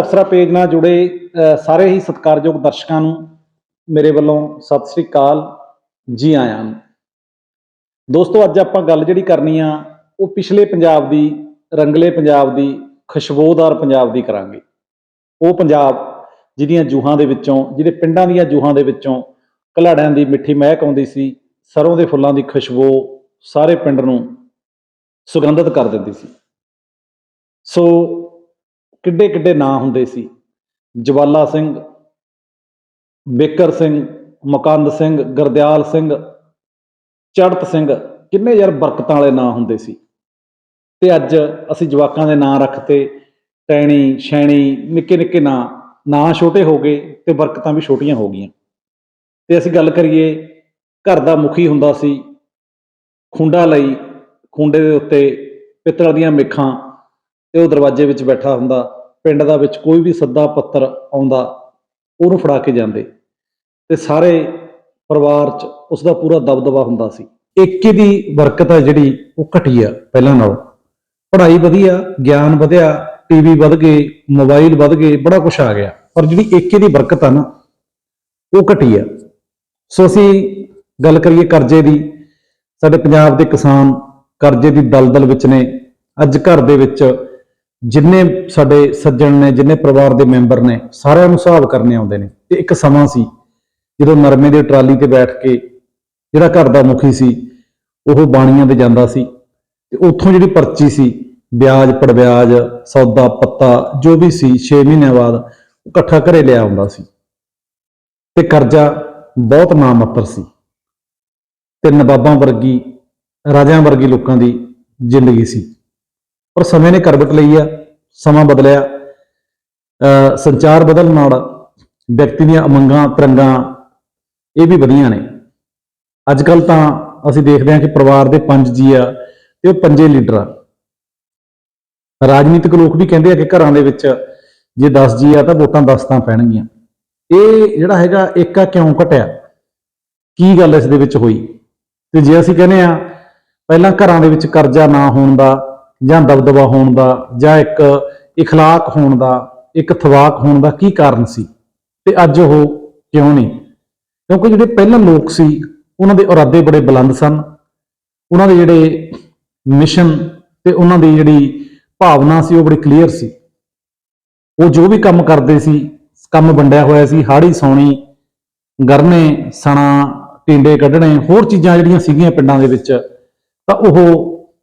ਅਫਸਰਾ page ਨਾਲ ਜੁੜੇ ਸਾਰੇ ਹੀ ਸਤਿਕਾਰਯੋਗ ਦਰਸ਼ਕਾਂ ਨੂੰ ਮੇਰੇ ਵੱਲੋਂ ਸਤਿ ਸ੍ਰੀ ਅਕਾਲ, ਜੀ ਆਇਆਂ ਨੂੰ। ਦੋਸਤੋ, ਅੱਜ ਆਪਾਂ ਗੱਲ ਜਿਹੜੀ ਕਰਨੀ ਆ, ਉਹ ਪਿਛਲੇ ਪੰਜਾਬ ਦੀ, ਰੰਗਲੇ ਪੰਜਾਬ ਦੀ, ਖੁਸ਼ਬੂਦਾਰ ਪੰਜਾਬ ਦੀ ਕਰਾਂਗੇ। ਉਹ ਪੰਜਾਬ ਜਿਹਦੀਆਂ ਜੂਹਾਂ ਦੇ ਵਿੱਚੋਂ, ਜਿਹਦੇ ਪਿੰਡਾਂ ਦੀਆਂ ਜੂਹਾਂ ਦੇ ਵਿੱਚੋਂ ਘਲਾੜਿਆਂ ਦੀ ਮਿੱਠੀ ਮਹਿਕ ਆਉਂਦੀ ਸੀ, ਸਰੋਂ ਦੇ ਫੁੱਲਾਂ ਦੀ ਖੁਸ਼ਬੂ ਸਾਰੇ ਪਿੰਡ ਨੂੰ ਸੁਗੰਧਿਤ ਕਰ ਦਿੰਦੀ ਸੀ। ਸੋ ਕਿੱਡੇ ਕਿੱਡੇ ਨਾਂ ਹੁੰਦੇ ਸੀ। ਜਵਾਲਾ ਸਿੰਘ, ਬੇਕਰ ਸਿੰਘ, ਮੁਕੰਦ ਸਿੰਘ, ਗੁਰਦਿਆਲ ਸਿੰਘ, ਚੜਤ ਸਿੰਘ, ਕਿੰਨੇ ਯਾਰ ਬਰਕਤਾਂ ਵਾਲੇ ਨਾਂ ਹੁੰਦੇ ਸੀ। ਤੇ ਅੱਜ ਅਸੀਂ ਜਵਾਕਾਂ ਦੇ ਨਾਂ ਰੱਖਤੇ, ਟੈਣੀ ਸ਼ੈਣੀ ਨਿੱਕੇ ਨਿੱਕੇ ਨਾਂ ਨਾਂ ਛੋਟੇ ਹੋ ਗਏ ਤੇ ਬਰਕਤਾਂ ਵੀ ਛੋਟੀਆਂ ਹੋ ਗਈਆਂ। ਤੇ ਅਸੀਂ ਗੱਲ ਕਰੀਏ, ਘਰ ਦਾ ਮੁਖੀ ਹੁੰਦਾ ਸੀ, ਖੁੰਡਾ ਲਈ, ਖੁੰਡੇ ਦੇ ਉੱਤੇ ਪਿੱਤਲ ਦੀਆਂ ਮੇਖਾਂ, ਤੇ ਉਹ ਦਰਵਾਜ਼ੇ ਵਿੱਚ ਬੈਠਾ ਹੁੰਦਾ ਪਿੰਡ ਦਾ ਵਿੱਚ ਕੋਈ ਵੀ ਸੱਦਾ ਪੱਤਰ ਆਉਂਦਾ, ਉਹਨੂੰ ਫੜਾ ਕੇ ਜਾਂਦੇ। ਤੇ ਸਾਰੇ ਪਰਿਵਾਰ 'ਚ ਉਸ ਦਾ ਪੂਰਾ ਦਬਦਬਾ ਹੁੰਦਾ ਸੀ। ਏਕੇ ਦੀ ਬਰਕਤ ਆ ਜਿਹੜੀ ਉਹ ਘਟੀ ਆ ਪਹਿਲਾਂ ਨਾਲੋਂ। ਪੜ੍ਹਾਈ ਵਧੀਆ, ਗਿਆਨ ਵਧਿਆ ਟੀਵੀ ਵਧ ਗਏ ਮੋਬਾਈਲ ਵਧ ਗਏ, ਬੜਾ ਕੁਝ ਆ ਗਿਆ। ਪਰ ਜਿਹੜੀ ਏਕੇ ਦੀ ਬਰਕਤ ਆ ਨਾ, ਉਹ ਘਟੀ ਆ। ਸੋ ਅਸੀਂ ਗੱਲ ਕਰੀਏ ਕਰਜ਼ੇ ਦੀ। ਸਾਡੇ ਪੰਜਾਬ ਦੇ ਕਿਸਾਨ ਕਰਜ਼ੇ ਦੀ ਦਲਦਲ ਵਿੱਚ ਨੇ। ਅੱਜ ਘਰ ਦੇ ਵਿੱਚ ਜਿੰਨੇ ਸਾਡੇ ਸੱਜਣ ਨੇ, ਜਿੰਨੇ ਪਰਿਵਾਰ ਦੇ ਮੈਂਬਰ ਨੇ, ਸਾਰਿਆਂ ਨੂੰ ਹਿਸਾਬ ਕਰਨੇ ਆਉਂਦੇ ਨੇ। ਤੇ ਇੱਕ ਸਮਾਂ ਸੀ ਜਦੋਂ ਨਰਮੇ ਦੀ ਟਰਾਲੀ ਤੇ ਬੈਠ ਕੇ ਜਿਹੜਾ ਘਰ ਦਾ ਮੁਖੀ ਸੀ, ਉਹ ਬਾਣੀਆਂ ਤੇ ਜਾਂਦਾ ਸੀ। ਤੇ ਉੱਥੋਂ ਜਿਹੜੀ ਪਰਚੀ ਸੀ, ਵਿਆਜ, ਪੜਵਿਆਜ, ਸੌਦਾ, ਪੱਤਾ, ਜੋ ਵੀ ਸੀ 6 ਮਹੀਨਿਆਂ ਬਾਅਦ ਇਕੱਠਾ ਘਰੇ ਲਿਆ ਆਉਂਦਾ ਸੀ। ਤੇ ਕਰਜ਼ਾ ਬਹੁਤ ਨਾਮਾਤਰ ਸੀ। ਤੇ ਨਵਾਬਾਂ ਵਰਗੀ, ਰਾਜਿਆਂ ਵਰਗੀ ਲੋਕਾਂ ਦੀ ਜ਼ਿੰਦਗੀ ਸੀ। ਪਰ ਸਮੇਂ ਨੇ ਕਰਵਟ ਲਈ ਆ, ਸਮਾਂ ਬਦਲਿਆ। ਸੰਚਾਰ ਬਦਲਣ ਨਾਲ ਵਿਅਕਤੀ ਦੀਆਂ ਅਮੰਗਾਂ ਤਰੰਗਾਂ ਇਹ ਵੀ ਵਧੀਆਂ ਨੇ। ਅੱਜ ਕੱਲ ਤਾਂ ਅਸੀਂ ਦੇਖਦੇ ਹਾਂ ਕਿ ਪਰਿਵਾਰ ਦੇ ਪੰਜ ਜੀ ਆ ਤੇ ਉਹ ਪੰਜੇ ਲੀਡਰ ਆ। ਰਾਜਨੀਤਿਕ ਲੋਕ ਵੀ ਕਹਿੰਦੇ ਆ ਕਿ ਘਰਾਂ ਦੇ ਵਿੱਚ ਜੇ 10 ਜੀ ਆ ਤਾਂ ਵੋਟਾਂ 10 ਤਾਂ ਪੈਣਗੀਆਂ। ਇਹ ਜਿਹੜਾ ਹੈਗਾ ਏਕਾ ਕਿਉਂ ਘਟਿਆ? ਕੀ ਗੱਲ ਇਸ ਦੇ ਵਿੱਚ ਹੋਈ? ਤੇ ਜੇ ਅਸੀਂ ਕਹਿੰਦੇ ਆ ਪਹਿਲਾਂ ਘਰਾਂ ਦੇ ਵਿੱਚ ਕਰਜ਼ਾ ਨਾ ਹੋਣ ਦਾ ਜਾਂ ਦਬਦਬਾ ਹੋਣ ਦਾ ਜਾਂ ਇੱਕ اخلاق ਹੋਣ ਦਾ ਇੱਕ ਥਵਾਕ ਹੋਣ ਦਾ ਕੀ ਕਾਰਨ ਸੀ ਤੇ ਅੱਜ ਉਹ ਕਿਉਂ ਨਹੀਂ ਕਿਉਂਕਿ ਜਿਹੜੇ ਪਹਿਲਾਂ ਲੋਕ ਸੀ ਉਹਨਾਂ ਦੇ ਇਰਾਦੇ ਬੜੇ ਬੁਲੰਦ ਸਨ ਉਹਨਾਂ ਦੇ ਜਿਹੜੇ ਮਿਸ਼ਨ ਤੇ ਉਹਨਾਂ ਦੀ ਜਿਹੜੀ ਭਾਵਨਾ ਸੀ ਉਹ ਬੜੀ ਕਲੀਅਰ ਸੀ ਉਹ ਜੋ ਵੀ ਕੰਮ ਕਰਦੇ ਸੀ ਕੰਮ ਵੰਡਿਆ ਹੋਇਆ ਸੀ ਹਾੜੀ ਸੌਣੀ ਗਰਨੇ ਸਣਾ ਟਿੰਡੇ ਕੱਢਣੇ ਹੋਰ ਚੀਜ਼ਾਂ ਜਿਹੜੀਆਂ ਸੀਗੀਆਂ ਪਿੰਡਾਂ ਦੇ ਵਿੱਚ ਤਾਂ ਉਹ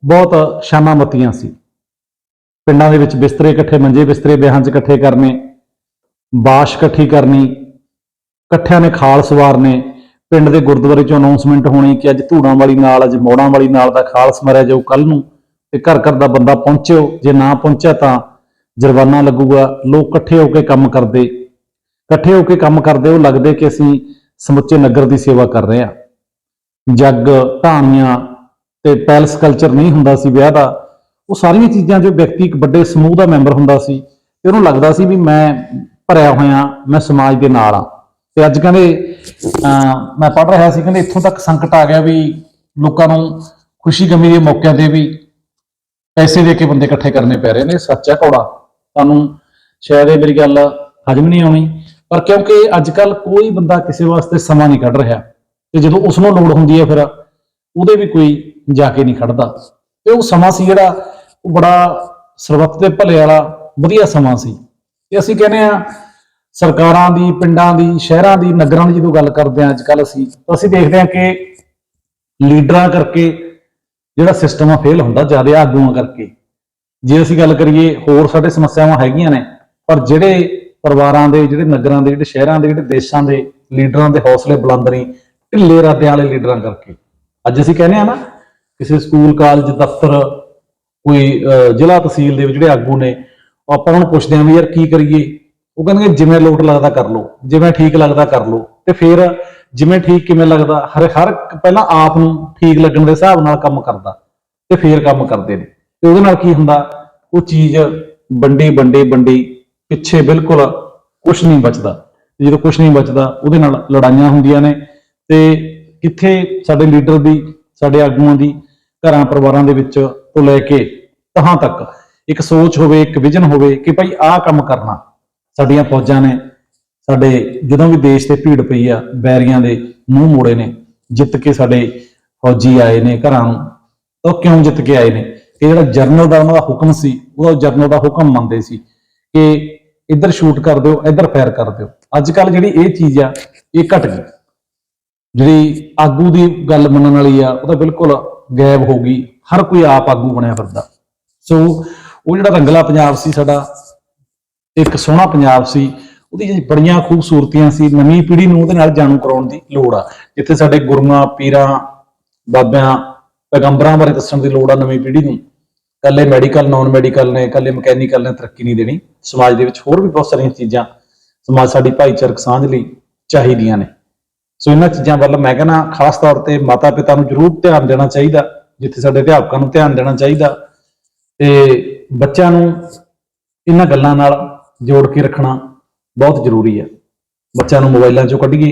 ਬਹੁਤ ਸ਼ਾਨਾਮਤੀਆਂ ਸੀ। ਪਿੰਡਾਂ ਦੇ ਵਿੱਚ ਬਿਸਤਰੇ ਇਕੱਠੇ, ਮੰਜੇ ਬਿਸਤਰੇ, ਵਿਆਹਾਂ 'ਚ ਇਕੱਠੇ ਕਰਨੇ, ਬਾਸ਼ ਇਕੱਠੀ ਕਰਨੀ, ਇਕੱਠਿਆਂ ਨੇ ਖਾਲ ਸਵਾਰਨੇ। ਪਿੰਡ ਦੇ ਗੁਰਦੁਆਰੇ 'ਚੋਂ ਅਨਾਉਂਸਮੈਂਟ ਹੋਣੀ ਕਿ ਅੱਜ ਧੂੜਾਂ ਵਾਲੀ ਨਾਲ, ਅੱਜ ਮੋੜਾਂ ਵਾਲੀ ਨਾਲ ਦਾ ਖਾਲ ਸਮਰਿਆ ਜਾਊ ਕੱਲ ਨੂੰ ਤੇ ਘਰ ਘਰ ਦਾ ਬੰਦਾ ਪਹੁੰਚਿਓ। ਜੇ ਨਾ ਪਹੁੰਚਿਆ ਤਾਂ ਜੁਰਮਾਨਾ ਲੱਗੂਗਾ। ਲੋਕ ਇਕੱਠੇ ਹੋ ਕੇ ਕੰਮ ਕਰਦੇ। ਇਕੱਠੇ ਹੋ ਕੇ ਕੰਮ ਕਰਦੇ, ਉਹ ਲੱਗਦੇ ਕਿ ਅਸੀਂ ਸਮੁੱਚੇ ਨਗਰ ਦੀ ਸੇਵਾ ਕਰ ਰਹੇ ਹਾਂ। ਜੱਗ, ਢਾਣੀਆਂ ਤੇ ਪੈਲਸ ਕਲਚਰ ਨਹੀਂ ਹੁੰਦਾ ਸੀ ਵਿਆਹ ਦਾ, ਉਹ ਸਾਰੀਆਂ ਚੀਜ਼ਾਂ ਜੋ ਵਿਅਕਤੀ ਇੱਕ ਵੱਡੇ ਸਮੂਹ ਦਾ ਮੈਂਬਰ ਹੁੰਦਾ ਸੀ ਤੇ ਉਹਨੂੰ ਲੱਗਦਾ ਸੀ ਵੀ ਮੈਂ ਭਰਿਆ ਹੋਇਆ, ਮੈਂ ਸਮਾਜ ਦੇ ਨਾਲ ਆ ਤੇ ਅੱਜ ਕਹਿੰਦੇ ਮੈਂ ਪੜ ਰਿਹਾ ਸੀ, ਕਹਿੰਦੇ ਇੱਥੋਂ ਤੱਕ ਸੰਕਟ ਆ ਗਿਆ ਵੀ ਲੋਕਾਂ ਨੂੰ ਖੁਸ਼ੀ ਗਮੀ ਦੇ ਮੌਕਿਆਂ ਤੇ ਵੀ ਪੈਸੇ ਦੇ ਕੇ ਬੰਦੇ ਇਕੱਠੇ ਕਰਨੇ ਪੈ ਰਹੇ ਨੇ, ਸੱਚ ਹੈ ਕੌੜਾ ਤੁਹਾਨੂੰ ਸ਼ਾਇਦ ਇਹ ਮੇਰੀ ਗੱਲ ਹਜਮ ਨਹੀਂ ਆਉਣੀ, ਪਰ ਕਿਉਂਕਿ ਅੱਜ ਕੱਲ ਕੋਈ ਬੰਦਾ ਕਿਸੇ ਵਾਸਤੇ ਸਮਾਂ ਨਹੀਂ ਕੱਢ ਰਿਹਾ। ਤੇ ਜਦੋਂ ਉਸ ਨੂੰ ਲੋੜ ਹੁੰਦੀ ਹੈ ਫਿਰ ਉਹਦੇ ਵੀ ਕੋਈ ਜਾ ਕੇ ਨਹੀਂ ਖੜਦਾ। ਤੇ ਉਹ ਸਮਾਂ ਸੀ ਜਿਹੜਾ, ਉਹ ਬੜਾ ਸਰਬੱਤ ਦੇ ਭਲੇ ਵਾਲਾ ਵਧੀਆ ਸਮਾਂ ਸੀ। ਤੇ ਅਸੀਂ ਕਹਿੰਦੇ ਆ ਸਰਕਾਰਾਂ ਦੀ, ਪਿੰਡਾਂ ਦੀ, ਸ਼ਹਿਰਾਂ ਦੀ, ਨਗਰਾਂ ਦੀ ਜਦੋਂ ਗੱਲ ਕਰਦੇ ਆ ਅੱਜ ਕੱਲ ਅਸੀਂ, ਤਾਂ ਅਸੀਂ ਦੇਖਦੇ ਆ ਕਿ ਲੀਡਰਾਂ ਕਰਕੇ ਜਿਹੜਾ ਸਿਸਟਮ ਆ ਫੇਲ ਹੁੰਦਾ ਜ਼ਿਆਦਾ ਆਗੂਆਂ ਕਰਕੇ। ਜੇ ਅਸੀਂ ਗੱਲ ਕਰੀਏ, ਹੋਰ ਸਾਡੇ ਸਮੱਸਿਆਵਾਂ ਹੈਗੀਆਂ ਨੇ, ਪਰ ਜਿਹੜੇ ਪਰਿਵਾਰਾਂ ਦੇ, ਜਿਹੜੇ ਨਗਰਾਂ ਦੇ, ਜਿਹੜੇ ਸ਼ਹਿਰਾਂ ਦੇ, ਜਿਹੜੇ ਦੇਸ਼ਾਂ ਦੇ ਲੀਡਰਾਂ ਦੇ ਹੌਸਲੇ ਬੁਲੰਦ ਨਹੀਂ ਢਿੱਲੇ ਇਰਾਦਿਆਂ ਵਾਲੇ ਲੀਡਰਾਂ ਕਰਕੇ। ਅੱਜ ਅਸੀਂ ਕਹਿੰਦੇ ਆ ਨਾ ਕਿਸੇ ਸਕੂਲ ਕਾਲਜ ਦਫ਼ਤਰ ਕੋਈ ਅਹ, ਜ਼ਿਲ੍ਹਾ ਤਹਿਸੀਲ ਦੇ ਵਿੱਚ ਜਿਹੜੇ ਆਗੂ ਨੇ ਉਹ ਆਪਾਂ ਉਹਨਾਂ ਪੁੱਛਦੇ ਆ ਵੀ ਯਾਰ ਕੀ ਕਰੀਏ? ਉਹ ਕਹਿੰਦੇ ਜਿਵੇਂ ਲੋਟ ਲੱਗਦਾ ਕਰ ਲਓ ਜਿਵੇਂ ਠੀਕ ਲੱਗਦਾ ਕਰ ਲਓ। ਤੇ ਫਿਰ ਜਿਵੇਂ ਠੀਕ ਕਿਵੇਂ ਲੱਗਦਾ ਹਰ ਹਰ ਪਹਿਲਾਂ ਆਪ ਨੂੰ ਠੀਕ ਲੱਗਣ ਦੇ ਹਿਸਾਬ ਨਾਲ ਕੰਮ ਕਰਦਾ ਤੇ ਫਿਰ ਕੰਮ ਕਰਦੇ ਨੇ। ਤੇ ਉਹਦੇ ਨਾਲ ਕੀ ਹੁੰਦਾ ਉਹ ਚੀਜ਼ ਵੰਡੀ ਵੰਡੀ ਵੰਡੀ ਪਿੱਛੇ ਬਿਲਕੁਲ ਕੁਝ ਨਹੀਂ ਬਚਦਾ। ਜਦੋਂ ਕੁਝ ਨਹੀਂ ਬਚਦਾ ਉਹਦੇ ਨਾਲ ਲੜਾਈਆਂ ਹੁੰਦੀਆਂ ਨੇ ਤੇ ਕਿੱਥੇ ਸਾਡੇ ਲੀਡਰ ਦੀ, ਸਾਡੇ ਆਗੂਆਂ ਦੀ, ਘਰਾਂ ਪਰਿਵਾਰਾਂ ਦੇ ਵਿੱਚ ਤੋਂ ਲੈ ਕੇ ਤਹਾਂ ਤੱਕ ਇੱਕ ਸੋਚ ਹੋਵੇ, ਇੱਕ ਵਿਜ਼ਨ ਹੋਵੇ ਕਿ ਭਾਈ ਆਹ ਕੰਮ ਕਰਨਾ। ਸਾਡੀਆਂ ਫੌਜਾਂ ਨੇ ਸਾਡੇ ਜਦੋਂ ਵੀ ਦੇਸ਼ ਤੇ ਭੀੜ ਪਈ ਆ, ਬੈਰੀਆਂ ਦੇ ਮੂੰਹ ਮੋੜੇ ਨੇ, ਜਿੱਤ ਕੇ ਸਾਡੇ ਫੌਜੀ ਆਏ ਨੇ ਘਰਾਂ ਨੂੰ, ਤਾਂ ਉਹ ਕਿਉਂ ਜਿੱਤ ਕੇ ਆਏ ਨੇ? ਇਹ ਜਿਹੜਾ ਜਰਨਲ ਦਾ ਉਹਨਾਂ ਦਾ ਹੁਕਮ ਸੀ, ਉਹ ਜਰਨਲ ਦਾ ਹੁਕਮ ਮੰਨਦੇ ਸੀ ਕਿ ਇੱਧਰ ਸ਼ੂਟ ਕਰ ਦਿਓ, ਇੱਧਰ ਫਾਇਰ ਕਰ ਦਿਓ। ਅੱਜ ਕੱਲ ਜਿਹੜੀ ਇਹ ਚੀਜ਼ ਆ, ਇਹ ਘਟ ਗਈ। ਜਿਹੜੀ ਆਗੂ ਦੀ ਗੱਲ ਮੰਨਣ ਵਾਲੀ ਆ, ਉਹ ਤਾਂ ਬਿਲਕੁਲ ਗਾਇਬ ਹੋ ਗਈ। ਹਰ ਕੋਈ ਆਪ ਆਗੂ ਬਣਿਆ ਫਿਰਦਾ। ਸੋ ਉਹ ਜਿਹੜਾ ਰੰਗਲਾ ਪੰਜਾਬ ਸੀ ਸਾਡਾ ਇੱਕ ਸੋਹਣਾ ਪੰਜਾਬ ਸੀ, ਉਹਦੀ ਜਿਹੜੀ ਬੜੀਆਂ ਖੂਬਸੂਰਤੀਆਂ ਸੀ, ਨਵੀਂ ਪੀੜ੍ਹੀ ਨੂੰ ਉਹਦੇ ਨਾਲ ਜਾਣੂ ਕਰਾਉਣ ਦੀ ਲੋੜ ਆ। ਜਿੱਥੇ ਸਾਡੇ ਗੁਰੂਆਂ, ਪੀਰਾਂ, ਬਾਬਿਆਂ, ਪੈਗੰਬਰਾਂ ਬਾਰੇ ਦੱਸਣ ਦੀ ਲੋੜ ਆ ਨਵੀਂ ਪੀੜ੍ਹੀ ਨੂੰ। ਕੱਲੇ ਮੈਡੀਕਲ ਨਾਨ ਮੈਡੀਕਲ ਨੇ ਕੱਲੇ ਮਕੈਨੀਕਲ ਨੇ ਤਰੱਕੀ ਨਹੀਂ ਦੇਣੀ। ਸਮਾਜ ਦੇ ਵਿੱਚ ਹੋਰ ਵੀ ਬਹੁਤ ਸਾਰੀਆਂ ਚੀਜ਼ਾਂ ਸਮਾਜ ਸਾਡੀ ਭਾਈਚਾਰਕ ਸਾਂਝ ਲਈ ਚਾਹੀਦੀਆਂ ਨੇ। ਸੋ ਇਹਨਾਂ ਚੀਜ਼ਾਂ ਵੱਲ ਮੈਂ ਕਹਿੰਦਾ ਖਾਸ ਤੌਰ ਤੇ ਮਾਤਾ ਪਿਤਾ ਨੂੰ ਜ਼ਰੂਰ ਧਿਆਨ ਦੇਣਾ ਚਾਹੀਦਾ, ਜਿੱਥੇ ਸਾਡੇ ਅਧਿਆਪਕਾਂ ਨੂੰ ਧਿਆਨ ਦੇਣਾ ਚਾਹੀਦਾ ਤੇ ਬੱਚਿਆਂ ਨੂੰ ਇਹਨਾਂ ਗੱਲਾਂ ਨਾਲ ਜੋੜ ਕੇ ਰੱਖਣਾ ਬਹੁਤ ਜ਼ਰੂਰੀ ਹੈ। ਬੱਚਿਆਂ ਨੂੰ ਮੋਬਾਈਲਾਂ ਚੋਂ ਕੱਢੀਏ,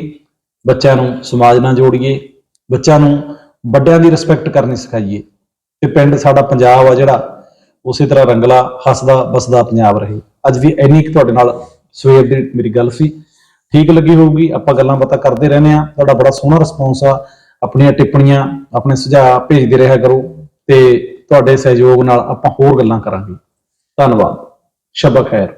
ਬੱਚਿਆਂ ਨੂੰ ਸਮਾਜ ਨਾਲ ਜੋੜੀਏ, ਬੱਚਿਆਂ ਨੂੰ ਵੱਡਿਆਂ ਦੀ ਰਿਸਪੈਕਟ ਕਰਨੀ ਸਿਖਾਈਏ। ਤੇ ਪਿੰਡ ਸਾਡਾ ਪੰਜਾਬ ਆ ਜਿਹੜਾ, ਉਸੇ ਤਰ੍ਹਾਂ ਰੰਗਲਾ ਹੱਸਦਾ ਬਸਦਾ ਪੰਜਾਬ ਰਹੇ। ਅੱਜ ਵੀ ਇੰਨੀ ਕੁ ਤੁਹਾਡੇ ਨਾਲ ਸਵੇਰ ਦੀ ਮੇਰੀ ਗੱਲ ਸੀ। ਠੀਕ ਲੱਗੀ ਹੋਊਗੀ, ਆਪਾਂ ਗੱਲਾਂ ਬਾਤਾਂ ਕਰਦੇ ਰਹਿੰਦੇ ਆ ਤੁਹਾਡਾ ਬੜਾ ਸੋਹਣਾ ਰਿਸਪੌਂਸ ਆ। ਆਪਣੀਆਂ ਟਿੱਪਣੀਆਂ, ਆਪਣੇ ਸੁਝਾਅ ਭੇਜਦੇ ਰਿਹਾ ਕਰੋ ਤੇ ਤੁਹਾਡੇ ਸਹਿਯੋਗ ਨਾਲ ਆਪਾਂ ਹੋਰ ਗੱਲਾਂ ਕਰਾਂਗੇ। ਧੰਨਵਾਦ। ਸ਼ਬਕ ਖੈਰ।